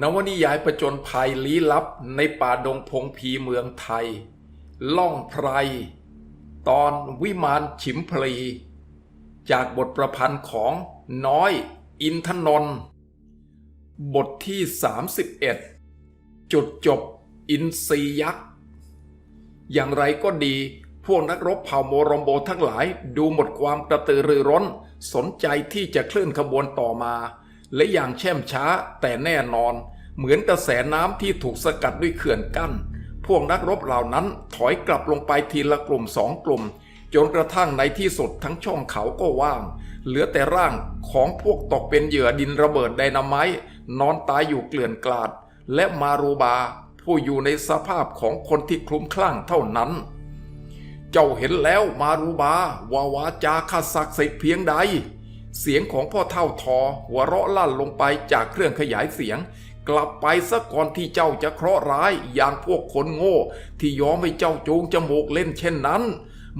นวนิยายประจนภัยลี้ลับในป่าดงพงพีเมืองไทย ล่องไพร ตอนวิมานฉิมพลี จากบทประพันธ์ของน้อยอินทนนท์บทที่ 31 จุดจบอินทรียักษ์ อย่างไรก็ดี พวกนักรบเผ่าโมรมโบทั้งหลายดูหมดความกระตือรือร้น สนใจที่จะเคลื่อนขบวนต่อมา และอย่างแช่มช้าแต่แน่นอน เหมือนกระแสน้ำที่ถูกสกัดด้วยเขื่อนกั้น พวกนักรบเหล่านั้นถอยกลับลงไปทีละกลุ่มสองกลุ่ม จนกระทั่งในที่สุดทั้งช่องเขาก็ว่าง เหลือแต่ร่างของพวกตกเป็นเหยื่อดินระเบิดไดนาไมต์นอนตายอยู่เกลื่อนกลาด และมารูบา ผู้อยู่ในสภาพของคนที่คลุ้มคลั่งเท่านั้น เจ้าเห็นแล้วมารูบาวาวาจาข้าศักดิ์สิทธิ์เพียงใด เสียงของพ่อเท่าทอหัวเราะลั่นลงไปจากเครื่องขยายเสียง กลับไปซะก่อนที่เจ้าจะเคราะห์ร้ายอย่างพวกคนโง่ ที่ยอมให้เจ้าจูงจมูกเล่นเช่นนั้น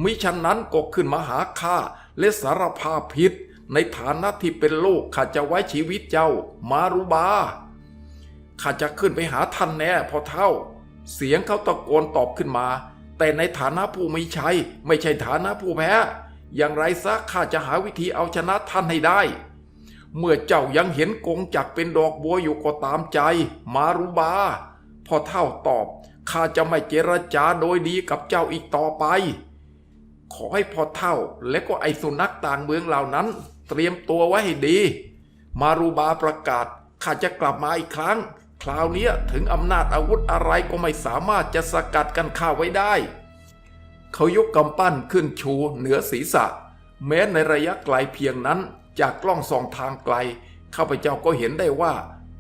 มิฉะนั้นก็ขึ้นมาหาข้าและสารภาพผิด ในฐานะที่เป็นลูกข้าจะไว้ชีวิตเจ้า มารูบาข้าจะขึ้นไปหาท่านแน่พ่อเท่า เสียงเขาตะโกนตอบขึ้นมา แต่ในฐานะผู้ไม่ใช่ไม่ใช่ฐานะผู้แพ้ อย่างไรซะข้าจะหาวิธีเอาชนะท่านให้ได้ เมื่อเจ้ายังเห็นกงจักเป็นดอกบัวอยู่ก็ตามใจ มารุบา พอเท่าตอบข้าจะไม่เจรจาโดยดีกับเจ้าอีกต่อไป ขอให้พอเท่าและก็ไอสุนัขต่างเมืองเหล่านั้น เตรียมตัวไว้ให้ดี มารูบาประกาศข้าจะกลับมาอีกครั้ง คราวนี้ถึงอำนาจอาวุธอะไรก็ไม่สามารถจะสกัดกันข้าไว้ได้ เขายกกำปั้นขึ้นชูเหนือศีรษะ แม้ในระยะไกลเพียงนั้นจากกล้องส่องทางไกล ข้าพเจ้าก็เห็นได้ว่า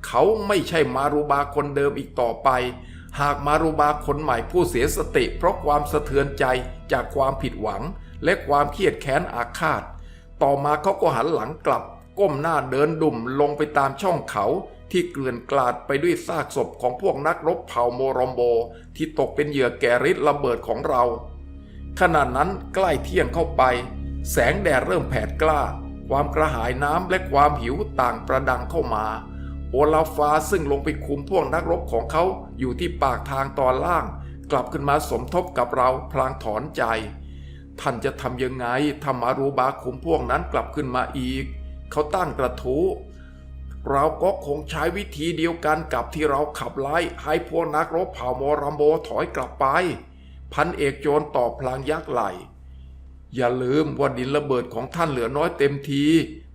เขาไม่ใช่มารูบาคนเดิมอีกต่อไป หากมารูบาคนใหม่ผู้เสียสติเพราะความสะเทือนใจจากความผิดหวัง และความเครียดแค้นอาฆาต ต่อมาเขาก็หันหลังกลับ ก้มหน้าเดินดุ่มลงไปตามช่องเขาที่เกลื่อนกลาดไปด้วยซากศพของพวกนักรบเผ่าโมรอมโบ ที่ตกเป็นเหยื่อแก่ฤทธิ์ระเบิดของเรา ขณะนั้นใกล้เที่ยงเข้าไป แสงแดดเริ่มแผดกล้า ความกระหายน้ำและความหิวต่างประดังเข้ามา โอลาฟาซึ่งลงไปคุมพวกนักรบของเขาอยู่ที่ปากทางตอนล่าง กลับขึ้นมาสมทบกับเราพลางถอนใจ ท่านจะทำยังไงถ้ามารูบาคุมพวกนั้นกลับขึ้นมาอีก เขาตั้งกระทู้เราก็คงใช้วิธีเดียวกันกับที่เราขับไล่ให้พวกนักรบเผ่าโมรัมโบถอยกลับไป พันเอกโจรตอบพลางยักไหล อย่าลืมว่าดินระเบิดของท่านเหลือน้อยเต็มที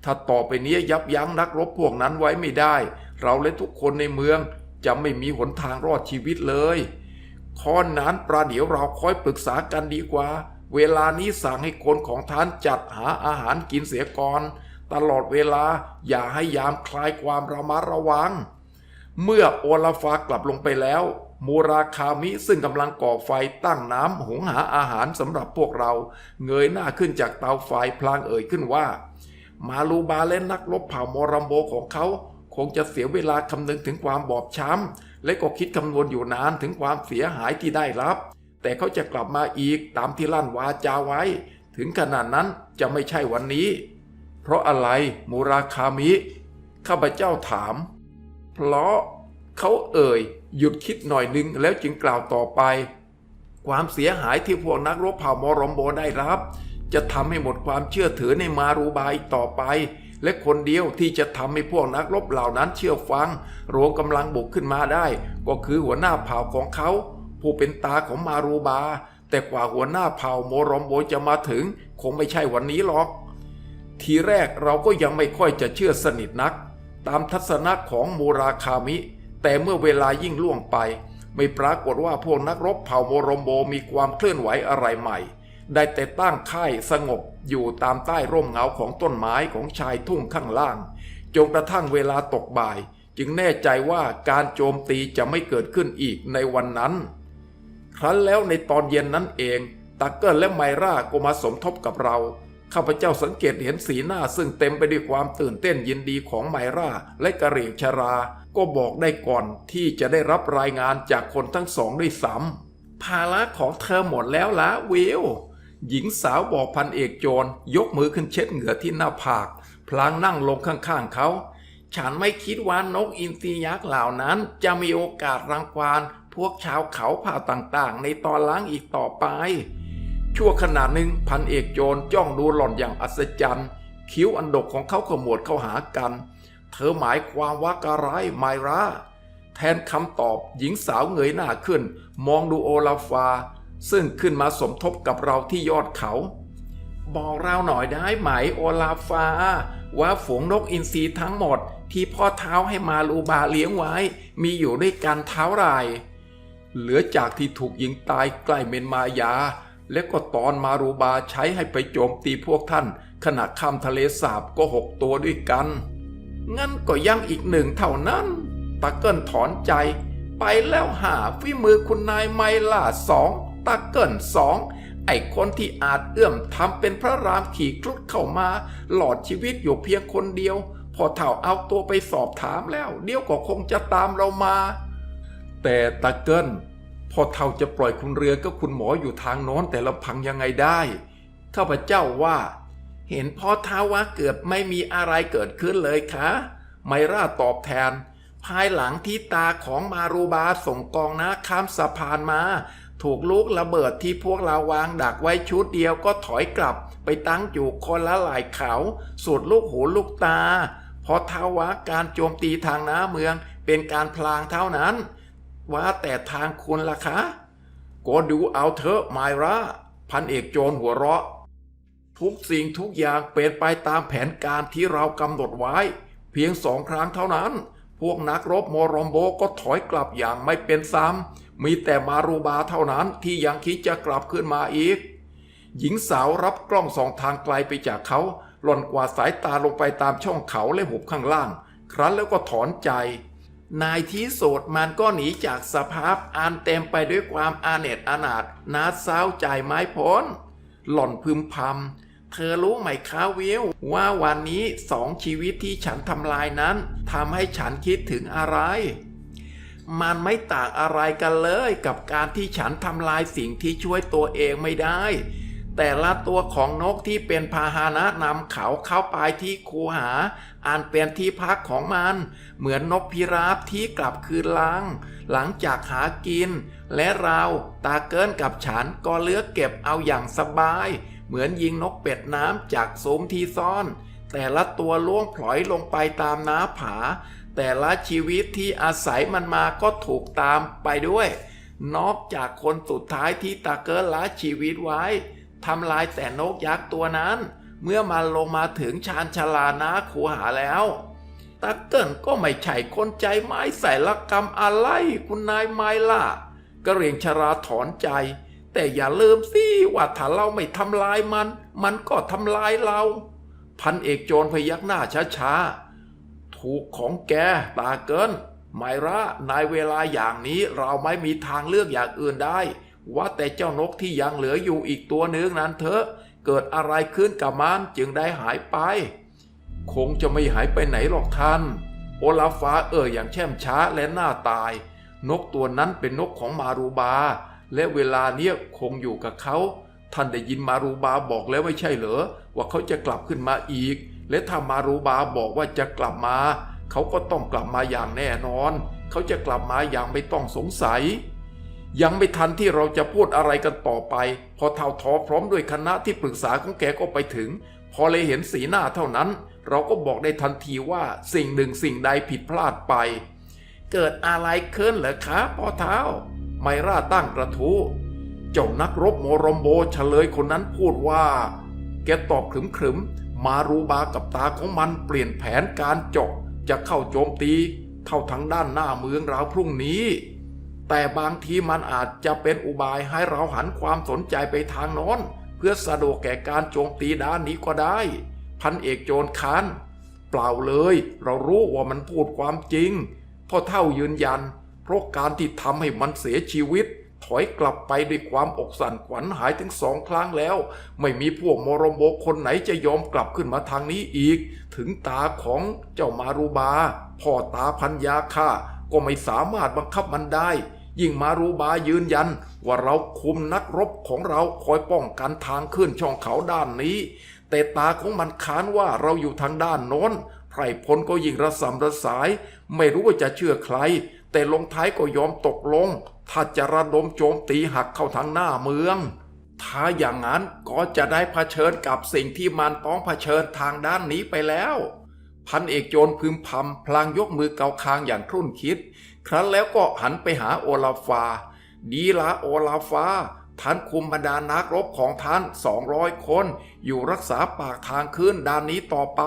ถ้าต่อไปนี้ยับยั้งนักรบพวกนั้นไว้ไม่ได้ เราและทุกคนในเมืองจะไม่มีหนทางรอดชีวิตเลยข้อนั้นประเดี๋ยวเราค่อยปรึกษากันดีกว่า เวลานี้สั่งให้คนของท่านจัดหาอาหารกินเสียก่อน ตลอดเวลาอย่าให้ยามคลายความระมัดระวัง เมื่อโอลาฟากลับลงไปแล้ว มูราคามิซึ่งกำลังก่อไฟตั้งน้ำหุงหาอาหารสำหรับพวกเรา เงยหน้าขึ้นจากเตาไฟพลางเอ่ยขึ้นว่า มาลูบาและนักรบเผ่าโมรัมโบของเขา คงจะเสียเวลาคำนึงถึงความบอบช้ำและก็คิดคำนวณอยู่นานถึงความเสียหายที่ได้รับ แต่เขาจะกลับมาอีกตามที่ลั่นวาจาไว้ ถึงขนาดนั้นจะไม่ใช่วันนี้ เพราะอะไรมูราคามิข้าพเจ้าถาม เพราะ เขาเอ่ยหยุดคิดหน่อยนึงแล้วจึงกล่าวต่อไป ความเสียหายที่พวกนักรบเผ่ามอรอมโบได้รับ จะทำให้หมดความเชื่อถือในมารูบาอีกต่อไป และคนเดียวที่จะทำให้พวกนักรบเหล่านั้นเชื่อฟังรวมกำลังบุกขึ้นมาได้ ก็คือหัวหน้าเผ่าของเขา ผู้เป็นตาของมารูบา แต่กว่าหัวหน้าเผ่าโมรอมโบจะมาถึง คงไม่ใช่วันนี้หรอก ทีแรกเราก็ยังไม่ค่อยจะเชื่อสนิทนัก ตามทัศนะของมูราคามิ แต่เมื่อเวลายิ่งล่วงไป ไม่ปรากฏว่าพวกนักรบเผ่าโมรมโบมีความเคลื่อนไหวอะไรใหม่ ได้แต่ตั้งค่ายสงบอยู่ตามใต้ร่มเงาของต้นไม้ของชายทุ่งข้างล่าง จนกระทั่งเวลาตกบ่าย จึงแน่ใจว่าการโจมตีจะไม่เกิดขึ้นอีกในวันนั้น ครั้นแล้วในตอนเย็นนั้นเองตักเกิลและไมร่าก็มาสมทบกับเรา ข้าพเจ้าสังเกตเห็นสีหน้าซึ่งเต็มไปด้วยความตื่นเต้นยินดีของไมราและกะเหรี่ยงชรา ก็บอกได้ก่อนที่จะได้รับรายงานจากคนทั้งสองด้วยซ้ำภาระของเธอหมดแล้วละวิวหญิงสาวบอกพันเอกโจรยกมือขึ้นเช็ดเหงื่อที่หน้าผาก พลางนั่งลงข้างๆเขา ฉันไม่คิดว่านกอินทรียักษ์เหล่านั้น จะมีโอกาสรังควานพวกชาวเขาเผ่าต่างๆ ในตอนหล้างอีกต่อไป ชั่วขณะหนึ่งพันเอกโจรจ้องดูหล่อนอย่างอัศจรรย์ คิ้วอันดกของเขาขมวดเข้าหากัน เธอหมายความว่ากอะไรไมราแทนคำตอบหญิงสาวเงยหน้าขึ้น มองดูโอลาฟา ซึ่งขึ้นมาสมทบกับเราที่ยอดเขา บอกเราหน่อยได้ไหมโอลาฟา ว่าฝูงนกอินทรีทั้งหมดที่พ่อเท้าให้มาลูบาเลี้ยงไว้ มีอยู่ด้วยกันเท้าไรเหลือจากที่ถูกยิงตายใกล้เมนมายา และก็ตอนมารูบาใช้ให้ไปโจมตีพวกท่าน ขณะข้ามทะเลสาบก็หกตัวด้วยกัน งั้นก็ยังอีกหนึ่งเท่านั้นตาเกิลถอนใจ ไปแล้วหาฝีมือคุณนายไมล่าสองตาเกิลสองไอ้คนที่อาจเอื้อมทำเป็นพระรามขี่ครุฑเข้ามา หลอดชีวิตอยู่เพียงคนเดียว พอเท่าเอาตัวไปสอบถามแล้ว เดี๋ยวก็คงจะตามเรามา แต่ตาเกิล พอเท่าจะปล่อยคุณเรือก็คุณหมออยู่ทางโน้นแต่ละพังยังไงได้ข้าพเจ้าว่า เห็นพ่อเท้าว่าเกิดไม่มีอะไรเกิดขึ้นเลยคะไมร่าตอบแทน ภายหลังที่ตาของมารูบาส่งกองนะข้ามสะพานมา ถูกลูกระเบิดที่พวกเราวางดักไว้ชุดเดียวก็ถอยกลับ ไปตั้งอยู่คนละหลายเขาสุดลูกหูลูกตา เพราะเท้าว่าการโจมตีทางน้าเมืองเป็นการพลางเท่านั้น ว่าแต่ทางคุณล่ะคะ ก็ดูเอาเถอะไมราพันเอกโจรหัวเราะ ทุกสิ่งทุกอย่างเป็นไปตามแผนการที่เรากำหนดไว้ เพียงสองครั้งเท่านั้น พวกนักรบโมรอมโบก็ถอยกลับอย่างไม่เป็นซ้ำมีแต่มารูบาเท่านั้นที่ยังคิดจะกลับขึ้นมาอีก หญิงสาวรับกล้องสองทางไกลไปจากเขาหล่อนกวาดสายตาลงไปตามช่องเขาและหุบข้างล่าง ครั้นแล้วก็ถอนใจ นายที่โสดมันก็หนีจากสภาพอันเต็มไปด้วยความอาเนตอนาถนาเศร้าใจไม้พ้น หล่อนพึมพำเธอรู้ไหมคะวิวว่าวันนี้สองชีวิตที่ฉันทำลายนั้นทำให้ฉันคิดถึงอะไร มันไม่ต่างอะไรกันเลยกับการที่ฉันทำลายสิ่งที่ช่วยตัวเองไม่ได้ แต่ละตัวของนกที่เป็นพาหนะนำเขาเข้าไปที่คูหา อันเป็นที่พักของมัน เหมือนนกพิราบที่กลับคืนลัง หลังจากหากิน และเราตาเกินกับฉันก็เลือกเก็บเอาอย่างสบาย เหมือนยิงนกเป็ดน้ำจากซุ้มที่ซ่อน แต่ละตัวล่วงพลอยลงไปตามน้าผา แต่ละชีวิตที่อาศัยมันมาก็ถูกตามไปด้วย นอกจากคนสุดท้ายที่ตาเกินละชีวิตไว้ ทำลายแต่นกยักษ์ตัวนั้น เมื่อมันลงมาถึงชานชาลานาคูหาแล้วตาเกิลก็ไม่ใช่คนใจไม้ใส่ละกรรมอะไรคุณนายไม้ล่ะกระเรียงชราถอนใจ แต่อย่าลืมสิว่าถ้าเราไม่ทำลายมัน มันก็ทำลายเรา พันเอกโจรพยักหน้าช้าๆ ถูกของแกตาเกินไมระในเวลาอย่างนี้เราไม่มีทางเลือกอย่างอื่นได้ ว่าแต่เจ้านกที่ยังเหลืออยู่อีกตัวหนึ่งนั้นเถอะ เกิดอะไรขึ้นกับมันจึงได้หายไป คงจะไม่หายไปไหนหรอกท่าน โอลาฟ้าเอ่ยอย่างแช่มช้าและหน้าตาย นกตัวนั้นเป็นนกของมารูบา และเวลาเนี้ยคงอยู่กับเขา ท่านได้ยินมารูบาบอกแล้วไม่ใช่เหรอ ว่าเขาจะกลับขึ้นมาอีก และถ้ามารูบาบอกว่าจะกลับมา เขาก็ต้องกลับมาอย่างแน่นอน เขาจะกลับมาอย่างไม่ต้องสงสัย ยังไม่ทันที่เราจะพูดอะไรกันต่อไป พอเท่าทอพร้อมด้วยคณะที่ปรึกษาของแกก็ไปถึง พอเลยเห็นสีหน้าเท่านั้น เราก็บอกได้ทันทีว่าสิ่งหนึ่งสิ่งใดผิดพลาดไป เกิดอะไรขึ้นเหรอคะพ่อเท้า ไมราตั้งกระทู้เจ้านักรบโมรอมโบเฉลยคนนั้นพูดว่า แกตอบขรึมๆมารูบากับตาของมันเปลี่ยนแผนการเจาะจะเข้าโจมตี เข้าทางด้านหน้าเมืองเราพรุ่งนี้ แต่บางทีมันอาจจะเป็นอุบายให้เราหันความสนใจไปทางน้น เพื่อสะดวกแก่การโจมตีด้านนี้ก็ได้ พันเอกโจรคานเปล่าเลย เรารู้ว่ามันพูดความจริงพ่อเท่ายืนยัน เพราะการที่ทำให้มันเสียชีวิต ถอยกลับไปด้วยความอกสั่นขวัญหายถึงสองครั้งแล้ว ไม่มีพวกมรมโบคนไหนจะยอมกลับขึ้นมาทางนี้อีก ถึงตาของเจ้ามารูบาพ่อตาพันยาค่าก็ไม่สามารถบังคับมันได้ ยิ่งมารูบายืนยัน ว่าเราคุมนักรบของเราคอยป้องกันทางขึ้นช่องเขาด้านนี้ แต่ตาของมันค้านว่าเราอยู่ทางด้านโน้นเพรพลก็ยิ่งระสำระสาย ไม่รู้ว่าจะเชื่อใคร แต่ลงท้ายก็ยอมตกลง ถ้าจะระดมโจมตีหักเข้าทางหน้าเมือง ถ้าอย่างนั้นก็จะได้เผชิญกับสิ่งที่มันต้องเผชิญทางด้านนี้ไปแล้ว พันเอกโจรพึมพำพลางยกมือเกาคางอย่างครุ่นคิด ครั้นแล้วก็หันไปหาโอลาฟา ดีละโอลาฟาท่านคุมบรรดานักรบของท่านสองร้อยคน อยู่รักษาปากทางขึ้นด้านนี้ต่อไป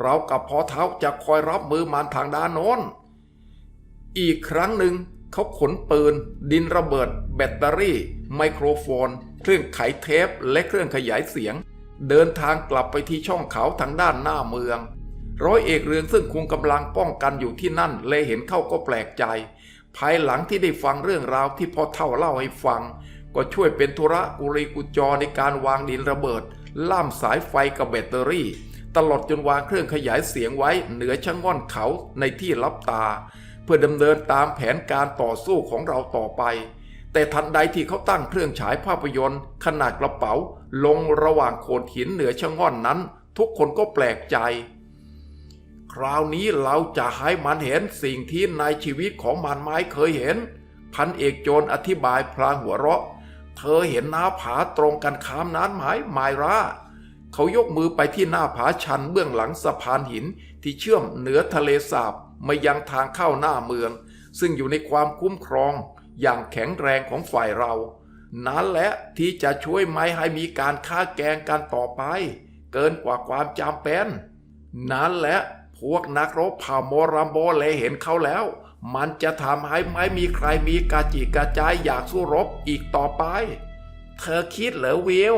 เรากับพอเท้าจะคอยรับมือมันทางด้านโน้น อีกครั้งหนึ่งเขาขนปืน ดินระเบิด แบตเตอรี่ ไมโครโฟน เครื่องไขเทปและเครื่องขยายเสียง เดินทางกลับไปที่ช่องเขาทางด้านหน้าเมือง ร้อยเอกเรืองซึ่งคุมกำลังป้องกันอยู่ที่นั่น เลยเห็นเข้าก็แปลกใจ ภายหลังที่ได้ฟังเรื่องราวที่พ่อเท่าเล่าให้ฟัง ก็ช่วยเป็นธุระกุรีกุจอในการวางดินระเบิด ล่ามสายไฟกับแบตเตอรี่ ตลอดจนวางเครื่องขยายเสียงไว้เหนือชะง่อนเขาในที่ลับตา เพื่อดำเนินตามแผนการต่อสู้ของเราต่อไป แต่ทันใดที่เขาตั้งเครื่องฉายภาพยนตร์ ขนาดกระเป๋า ลงระหว่างโขดหินเหนือชะง่อนนั้น ทุกคนก็แปลกใจ คราวนี้เราจะให้มันเห็นสิ่งที่ในชีวิตของมันไม่เคยเห็น พันเอกโจรอธิบายพลางหัวเราะ เธอเห็นหน้าผาตรงกันข้ามนั้นไหมไมราเขายกมือไปที่หน้าผาชันเบื้องหลังสะพานหินที่เชื่อมเหนือทะเลสาบมายังทางเข้าหน้าเมือง ซึ่งอยู่ในความคุ้มครองอย่างแข็งแรงของฝ่ายเรา นั้นแหละที่จะช่วยไม่ให้มีการฆ่าแกงกันต่อไป เกินกว่าความจำเป็นนั้นแหละ พวกนักรบผ่าโมรัมโบเลเห็นเขาแล้ว มันจะทำให้ไม่มีใครมีกาจิกระจายอยากสู้รบอีกต่อไป เธอคิดเหรอวิว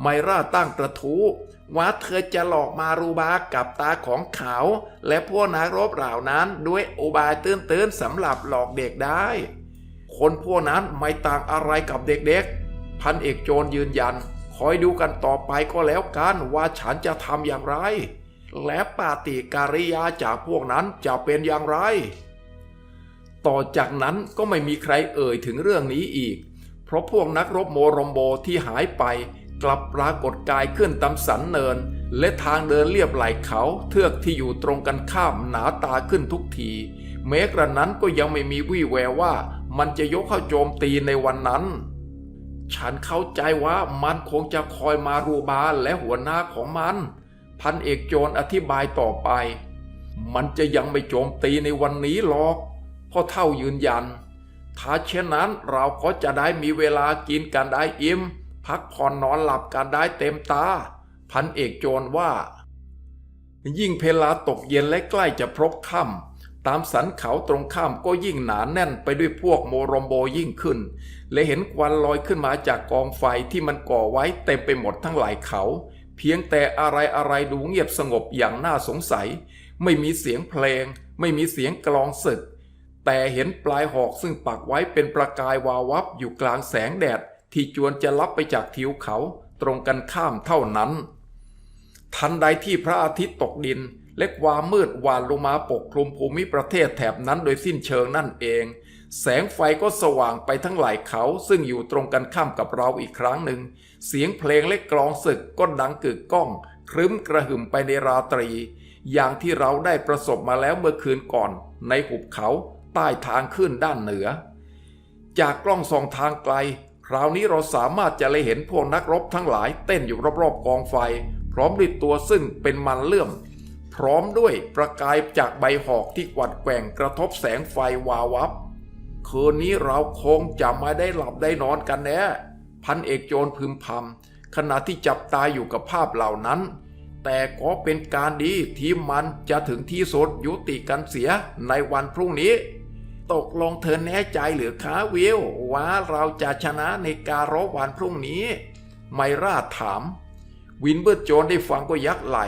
ไมร่าตั้งกระทู้ว่าเธอจะหลอกมารูบากับตาของเขา และพวกนักรบเหล่านั้นด้วยอุบายตื้นๆสำหรับหลอกเด็กได้ คนพวกนั้นไม่ต่างอะไรกับเด็กๆ พันเอกโจรยืนยัน คอยดูกันต่อไปก็แล้วกันว่าฉันจะทำอย่างไร และปาติการิยาจากพวกนั้นจะเป็นอย่างไร ต่อจากนั้นก็ไม่มีใครเอ่ยถึงเรื่องนี้อีก เพราะพวกนักรบโมรมโบที่หายไป กลับปรากฏกายขึ้นตามสันเนิน และทางเดินเรียบไหลเขาเทือกที่อยู่ตรงกันข้ามหนาตาขึ้นทุกทีแม้กระนั้นก็ยังไม่มีวี่แววว่ามันจะยกเข้าโจมตีในวันนั้น ฉันเข้าใจว่ามันคงจะคอยมารูบาและหัวหน้าของมัน พันเอกโจรอธิบายต่อไป มันจะยังไม่โจมตีในวันนี้หรอกพ่อเท่ายืนยัน ถ้าเช่นนั้นเราก็จะได้มีเวลากินกันได้อิ่มพักผ่อนนอนหลับกันได้เต็มตา พันเอกโจรว่า ยิ่งเพลาตกเย็นและใกล้จะพรบค่ำตามสันเขาตรงข้ามก็ยิ่งหนาแน่นไปด้วยพวกโมรมโบยิ่งขึ้น และเห็นควันลอยขึ้นมาจากกองไฟที่มันก่อไว้เต็มไปหมดทั้งหลายเขา เพียงแต่อะไรอะไรๆดูเงียบสงบอย่างน่าสงสัย ไม่มีเสียงเพลง ไม่มีเสียงกลองศึก แต่เห็นปลายหอกซึ่งปักไว้เป็นประกายวาววับอยู่กลางแสงแดด ที่จวนจะลับไปจากทิวเขาตรงกันข้ามเท่านั้น ทันใดที่พระอาทิตย์ตกดินและความมืดหวานลงมาปกคลุมภูมิประเทศแถบนั้นโดยสิ้นเชิงนั่นเอง แสงไฟก็สว่างไปทั้งหลายเขาซึ่งอยู่ตรงกันข้ามกับเราอีกครั้งหนึ่ง เสียงเพลงและกลองศึกก็ดังกึกก้อง ครึ้มกระหึ่มไปในราตรี อย่างที่เราได้ประสบมาแล้วเมื่อคืนก่อน ในหุบเขาใต้ทางขึ้นด้านเหนือ จากกล้องส่องทางไกล คราวนี้เราสามารถจะเลยเห็นพวกนักรบทั้งหลายเต้นอยู่รอบๆกองไฟ พร้อมด้วยตัวซึ่งเป็นมันเลื่อม พร้อมด้วยประกายจากใบหอกที่กวัดแกว่งกระทบแสงไฟวาวับ คืนนี้เราคงจะไม่ได้หลับได้นอนกันแน่ พันเอกโจรพึมพำขณะที่จับตาอยู่กับภาพเหล่านั้น แต่ก็เป็นการดีที่มันจะถึงที่สุดยุติกันเสียในวันพรุ่งนี้ ตกลงเธอแน่ใจหรือคะวิวว่าเราจะชนะในการรบวันพรุ่งนี้ ไมราถาม วินเบอร์โจนได้ฟังก็ยักไหล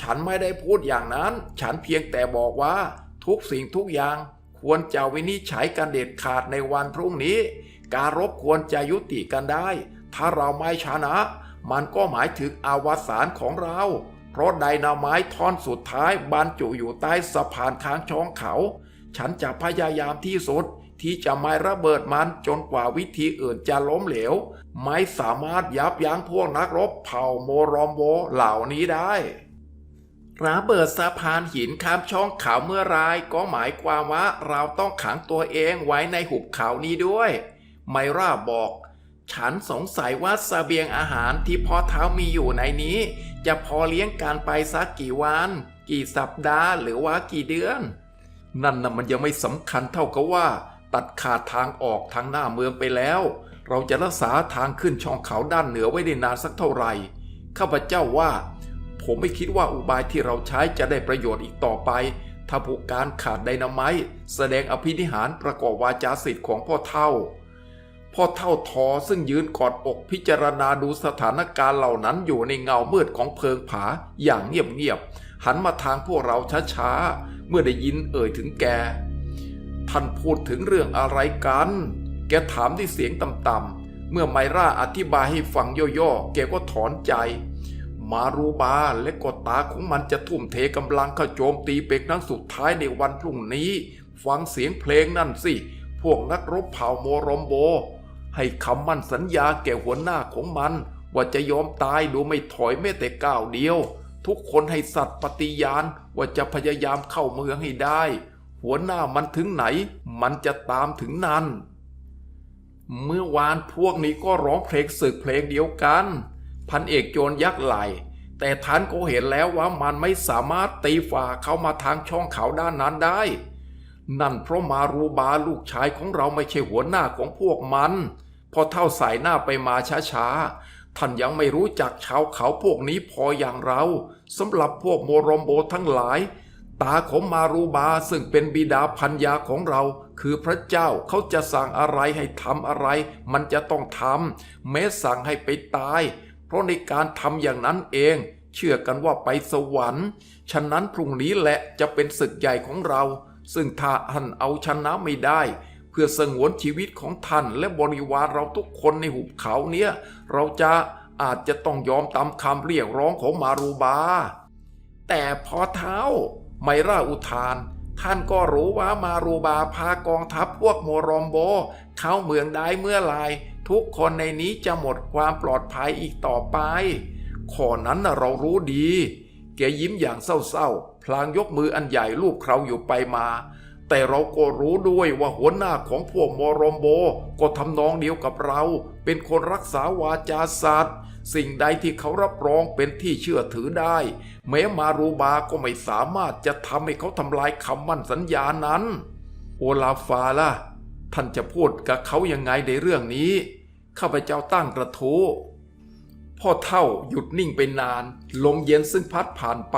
ฉันไม่ได้พูดอย่างนั้น ฉันเพียงแต่บอกว่าทุกสิ่งทุกอย่างควรจะวินิจฉัยกันเด็ดขาดในวันพรุ่งนี้ การรบควรจะยุติกันได้ ถ้าเราไม่ชนะ มันก็หมายถึงอาวสานของเรา เพราะไดนาไม้ท่อนสุดท้ายบรรจุอยู่ใต้สะพานค้างช่องเขา ฉันจะพยายามที่สุดที่จะไม่ระเบิดมันจนกว่าวิธีอื่นจะล้มเหลว ไม่สามารถยับยั้งพวกนักรบเผ่าโมรอมโวเหล่านี้ได้ระเบิดสะพานหินข้ามช่องเขาเมื่อไรก็หมายความว่าเราต้องขังตัวเองไว้ในหุบเขานี้ด้วย ไมราบอก ฉันสงสัยว่าสเสบียงอาหารที่พ่อเท้ามีอยู่ในนี้ จะพอเลี้ยงการไปสักกี่วัน กี่สัปดาห์หรือว่ากี่เดือน นั่นน่ะมันยังไม่สำคัญเท่ากับว่า ตัดขาดทางออกทางหน้าเมืองไปแล้ว เราจะรักษาทางขึ้นช่องเขาด้านเหนือไว้ได้นานสักเท่าไหร่ข้าพเจ้าว่า ผมไม่คิดว่าอุบายที่เราใช้จะได้ประโยชน์อีกต่อไปถ้าผู้การขาดไดนาไมต์แสดงอภินิหารประกอบวาจาสิทธิ์ของพ่อเท่า พ่อเท่าทอซึ่งยืนกอดอกพิจารณาดูสถานการณ์เหล่านั้นอยู่ในเงามืดของเพิงผาอย่างเงียบๆหันมาทางพวกเราช้าๆ เมื่อได้ยินเอ่ยถึงแก ท่านพูดถึงเรื่องอะไรกัน แกถามด้วยเสียงต่ำๆเมื่อไมร่าอธิบายให้ฟังย่อๆ แกก็ถอนใจ มารูบาและกตาของมันจะทุ่มเทกำลังเข้าโจมตีเป็กนั้งสุดท้ายในวันพรุ่งนี้ ฟังเสียงเพลงนั่นสิ พวกนักรบเผ่าโมรอมโบ ให้คำมั่นสัญญาแก่หัวหน้าของมัน ว่าจะยอมตายโดยไม่ถอยแม้แต่ก้าวเดียว ทุกคนให้สัตย์ปฏิญาณว่าจะพยายามเข้าเมืองให้ได้ หัวหน้ามันถึงไหน มันจะตามถึงนั้น เมื่อวานพวกนี้ก็ร้องเพลงศึกเพลงเดียวกัน พันเอกโจรยักษ์ไหลแต่ท่านก็เห็นแล้วว่ามันไม่สามารถตีฝ่าเข้ามาทางช่องเขาด้านนั้นได้ นั่นเพราะมารูบาลูกชายของเราไม่ใช่หัวหน้าของพวกมัน พอเท่าสายหน้าไปมาช้าๆ ท่านยังไม่รู้จักชาวเขาพวกนี้พออย่างเราสำหรับพวกโมรอมโบทั้งหลาย ตาของมารูบาซึ่งเป็นบิดาพันยาของเรา คือพระเจ้าเขาจะสั่งอะไรให้ทำอะไร มันจะต้องทำแม้สั่งให้ไปตาย เพราะในการทำอย่างนั้นเองเชื่อกันว่าไปสวรรค์ ฉะนั้นพรุ่งนี้แหละจะเป็นศึกใหญ่ของเรา ซึ่งถ้าท่านเอาชนะไม่ได้ เพื่อสงวนชีวิตของท่านและบริวารเราทุกคนในหุบเขาเนี้ยเราจะอาจจะต้องยอมตามคำเรียกร้องของมารูบา แต่พอเท้า ไมราอุทาน ท่านก็รู้ว่ามารูบาพากองทัพพวกโมรอมโบ เข้าเมืองได้เมื่อไหรทุกคนในนี้จะหมดความปลอดภัยอีกต่อไปข้อนั้นเรารู้ดี แกยิ้มอย่างเศร้าๆ พลางยกมืออันใหญ่ลูบเคราอยู่ไปมา แต่เราก็รู้ด้วยว่าหัวหน้าของพวกมอรอมโบ ก็ทำนองเดียวกับเรา เป็นคนรักษาวาจาศาสตว์สิ่งใดที่เขารับรองเป็นที่เชื่อถือได้ แม้มารูบาก็ไม่สามารถจะทำให้เขาทำลายคำมั่นสัญญานั้น โอลาฟาล่ะ ท่านจะพูดกับเขายังไงในเรื่องนี้ ข้าพเจ้าตั้งกระทู้พ่อเท่าหยุดนิ่งไปนาน ลมเย็นซึ่งพัดผ่านไป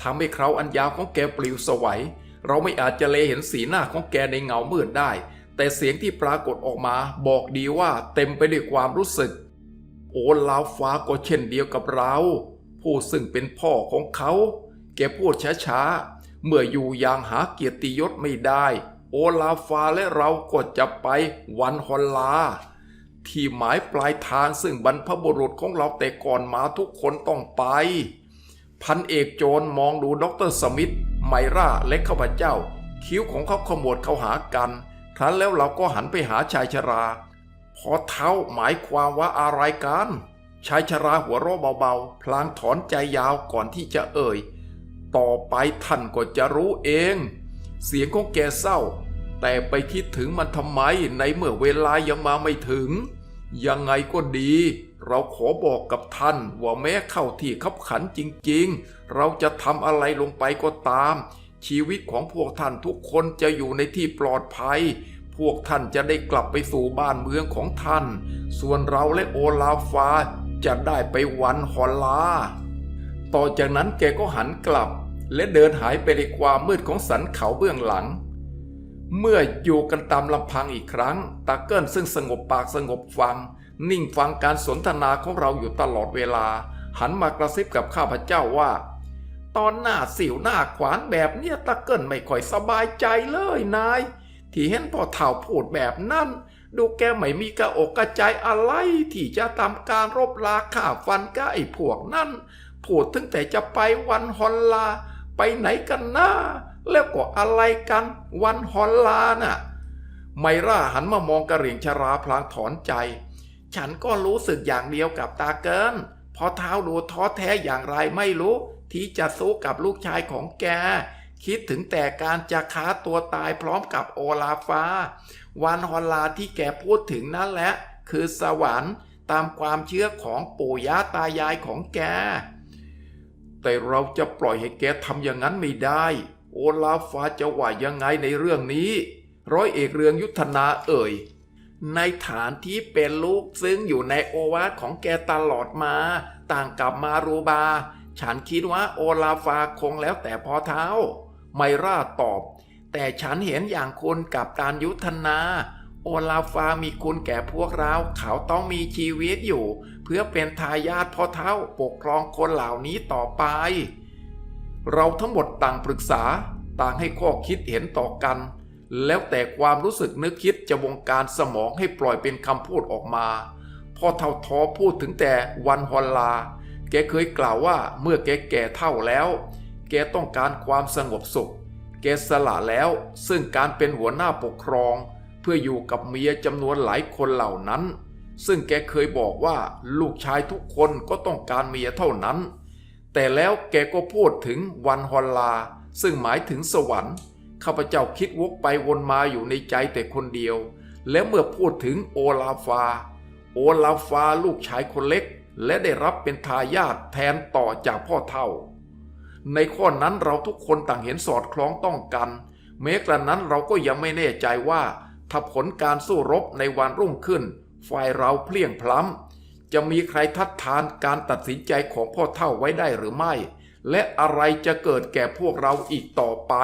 ทำให้เคราอันยาวของแกปลิวสวัย เราไม่อาจจะเลเห็นสีหน้าของแกในเงามืดได้ แต่เสียงที่ปรากฏออกมาบอกดีว่าเต็มไปด้วยความรู้สึก โอลาฟ้าก็เช่นเดียวกับเรา ผู้ซึ่งเป็นพ่อของเขา แกพูดช้าๆ เมื่ออยู่อย่างหาเกียรติยศไม่ได้ โอลาฟ้าและเราก็จะไปวันฮอลลาที่หมายปลายทางซึ่งบรรพบุรุษของเราแต่ก่อนมาทุกคนต้องไป พันเอกโจรมองดูด็อกเตอร์สมิธไมราและข้าพเจ้า คิ้วของเขาขมวดเข้าหากัน ครั้นแล้วเราก็หันไปหาชายชรา พอเท้าหมายความว่าอะไรกัน ชายชราหัวเราะเบาๆ พลางถอนใจยาวก่อนที่จะเอ่ย ต่อไปท่านก็จะรู้เอง เสียงของแกเศร้า แต่ไปคิดถึงมันทำไมในเมื่อเวลายังมาไม่ถึง ยังไงก็ดี เราขอบอกกับท่านว่าแม้เข้าที่ขับขันจริงๆ เราจะทำอะไรลงไปก็ตาม ชีวิตของพวกท่านทุกคนจะอยู่ในที่ปลอดภัย พวกท่านจะได้กลับไปสู่บ้านเมืองของท่าน ส่วนเราและโอลาฟาจะได้ไปวันฮอลลา ต่อจากนั้นแกก็หันกลับ และเดินหายไปในความมืดของสันเขาเบื้องหลัง เมื่ออยู่กันตามลำพังอีกครั้งตาเกิลซึ่งสงบปากสงบฟัง นิ่งฟังการสนทนาของเราอยู่ตลอดเวลา หันมากระซิบกับข้าพเจ้าว่า ตอนหน้าสิวหน้าขวานแบบเนี้ยตาเกิลไม่ค่อยสบายใจเลยนาย ที่เห็นพ่อเฒ่าพูดแบบนั้น ดูแกไม่มีกระอกกระใจอะไร ที่จะทำการรบลาข่าฟันกับไอ้พวกนั่นพูดถึงแต่จะไปวันฮอลลา ไปไหนกันนะแล้วก็อะไรกันวันฮอลลาน่ะไมร่าหันมามองกระเหรี่ยงชราพลางถอนใจ ฉันก็รู้สึกอย่างเดียวกับตาเกินพอเท้าดูท้อแท้อย่างไรไม่รู้ ที่จะสู้กับลูกชายของแก คิดถึงแต่การจะฆ่าตัวตายพร้อมกับโอลาฟาวันฮอลลาที่แกพูดถึงนั่นแหละ คือสวรรค์ตามความเชื่อของปู่ย่าตายายของแก แต่เราจะปล่อยให้แกทำอย่างนั้นไม่ได้ โอลาฟาจะว่ายังไงในเรื่องนี้ ร้อยเอกเรืองยุทธนาเอ่ย ในฐานที่เป็นลูกซึ่งอยู่ในโอวาทของแกตลอดมา ต่างกับมารูบา ฉันคิดว่าโอลาฟาคงแล้วแต่พอเท้า ไมราตอบ แต่ฉันเห็นอย่างคุณกับการยุทธนา โอลาฟามีคุณแก่พวกเรา เขาต้องมีชีวิตอยู่ เพื่อเป็นทายาทพ่อเท้าปกครองคนเหล่านี้ต่อไป เราทั้งหมดต่างปรึกษา ต่างให้ข้อคิดเห็นต่อกัน แล้วแต่ความรู้สึกนึกคิดจะวงการสมองให้ปล่อยเป็นคำพูดออกมา พ่อเท่าทอพูดถึงแต่วันฮอลลา แกเคยกล่าวว่าเมื่อแกแก่เท่าแล้ว แกต้องการความสงบสุข แกสละแล้ว ซึ่งการเป็นหัวหน้าปกครอง เพื่ออยู่กับเมียจำนวนหลายคนเหล่านั้น ซึ่งแกเคยบอกว่าลูกชายทุกคนก็ต้องการเมียเท่านั้น แต่แล้วแกก็พูดถึงวันฮอลลา ซึ่งหมายถึงสวรรค์ ข้าพเจ้าคิดวกไปวนมาอยู่ในใจแต่คนเดียว แล้วเมื่อพูดถึงโอลาฟา โอลาฟาลูกชายคนเล็ก และได้รับเป็นทายาทแทนต่อจากพ่อเท่า ในข้อนั้นเราทุกคนต่างเห็นสอดคล้องต้องกัน แม้กระนั้นเราก็ยังไม่แน่ใจว่าถ้าผลการสู้รบในวันรุ่งขึ้น ฝ่ายเราเพลียงพล้ำจะมีใครทัดทานการตัดสินใจของพ่อเท่าไว้ได้หรือไม่ และอะไรจะเกิดแก่พวกเราอีกต่อไป